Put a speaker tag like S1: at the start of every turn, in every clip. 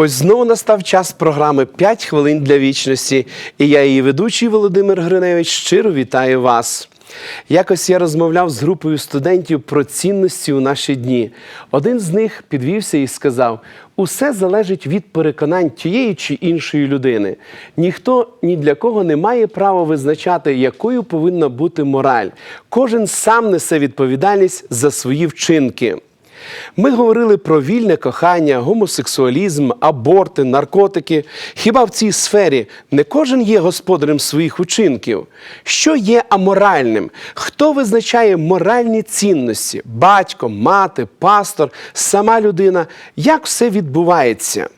S1: Ось знову настав час програми «5 хвилин для вічності, і я, її ведучий Володимир Гриневич, щиро вітаю вас. Якось я розмовляв з групою студентів про цінності у наші дні. Один з них підвівся і сказав: усе залежить від переконань тієї чи іншої людини. Ніхто ні для кого не має права визначати, якою повинна бути мораль. Кожен сам несе відповідальність за свої вчинки. Ми говорили про вільне кохання, гомосексуалізм, аборти, наркотики. Хіба в цій сфері не кожен є господарем своїх учинків? Що є аморальним? Хто визначає моральні цінності? Батько, мати, пастор, сама людина? Як все відбувається?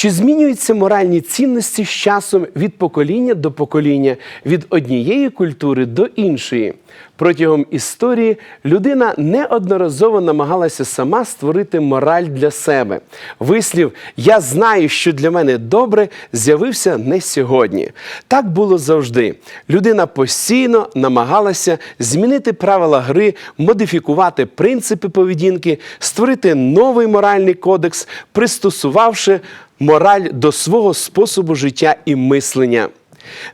S1: Чи змінюються моральні цінності з часом від покоління до покоління, від однієї культури до іншої? Протягом історії людина неодноразово намагалася сама створити мораль для себе. Вислів Я знаю, що для мене добре з'явився не сьогодні. Так було завжди. Людина постійно намагалася змінити правила гри, модифікувати принципи поведінки, створити новий моральний кодекс, пристосувавши мораль до свого способу життя і мислення.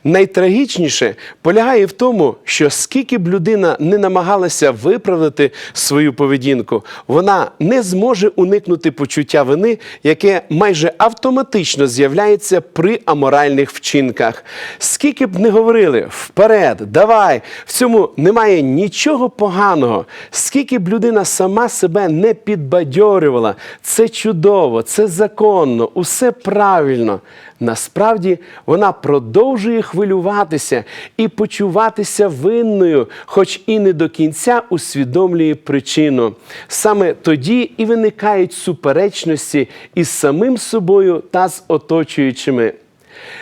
S1: Найтрагічніше полягає в тому, що скільки б людина не намагалася виправдати свою поведінку, вона не зможе уникнути почуття вини, яке майже автоматично з'являється при аморальних вчинках. Скільки б не говорили вперед, давай, в цьому немає нічого поганого. Скільки б людина сама себе не підбадьорювала, це чудово, це законно, усе правильно. Насправді вона продовжує хвилюватися і почуватися винною, хоч і не до кінця усвідомлює причину. Саме тоді і виникають суперечності із самим собою та з оточуючими.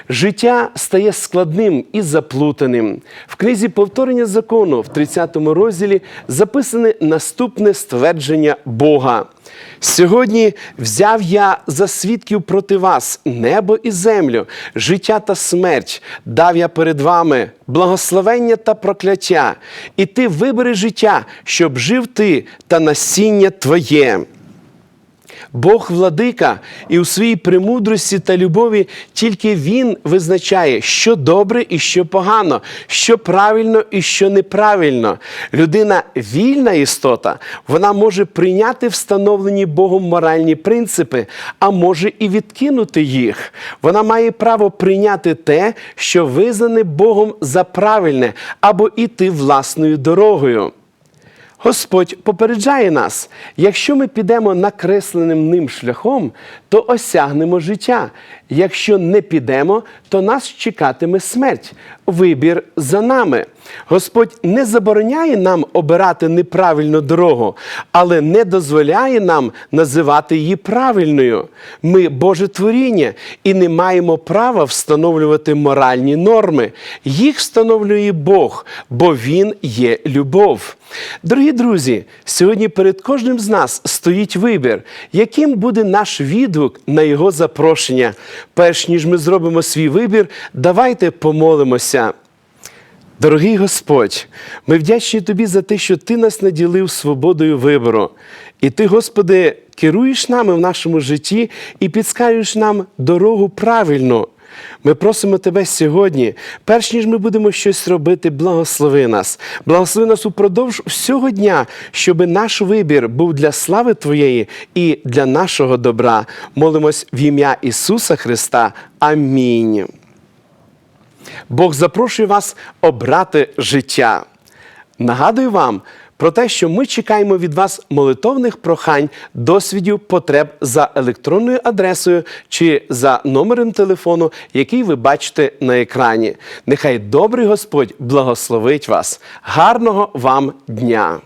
S1: Життя стає складним і заплутаним. В книзі повторення закону в 30 розділі записане наступне ствердження Бога. Сьогодні взяв я за свідків проти вас небо і землю, життя та смерть, дав я перед вами благословення та прокляття, і ти вибери життя, щоб жив ти та насіння твоє. Бог владика, і у своїй премудрості та любові тільки Він визначає, що добре і що погано, що правильно і що неправильно. Людина вільна істота, вона може прийняти встановлені Богом моральні принципи, а може і відкинути їх. Вона має право прийняти те, що визнане Богом за правильне, або іти власною дорогою. Господь попереджає нас, якщо ми підемо накресленим ним шляхом, то осягнемо життя. Якщо не підемо, то нас чекатиме смерть. Вибір за нами. Господь не забороняє нам обирати неправильну дорогу, але не дозволяє нам називати її правильною. Ми Боже творіння і не маємо права встановлювати моральні норми. Їх встановлює Бог, бо Він є любов. Дорогі друзі, сьогодні перед кожним з нас стоїть вибір, яким буде наш відгук на його запрошення. Перш ніж ми зробимо свій вибір, давайте помолимося. Дорогий Господь, ми вдячні Тобі за те, що Ти нас наділив свободою вибору. І Ти, Господи, керуєш нами в нашому житті і підскажеш нам дорогу правильну. Ми просимо Тебе сьогодні, перш ніж ми будемо щось робити, благослови нас. Благослови нас упродовж всього дня, щоб наш вибір був для слави Твоєї і для нашого добра. Молимось в ім'я Ісуса Христа. Амінь. Бог запрошує вас обрати життя. Нагадую вам про те, що ми чекаємо від вас молитовних прохань, досвідів, потреб за електронною адресою чи за номером телефону, який ви бачите на екрані. Нехай добрий Господь благословить вас. Гарного вам дня!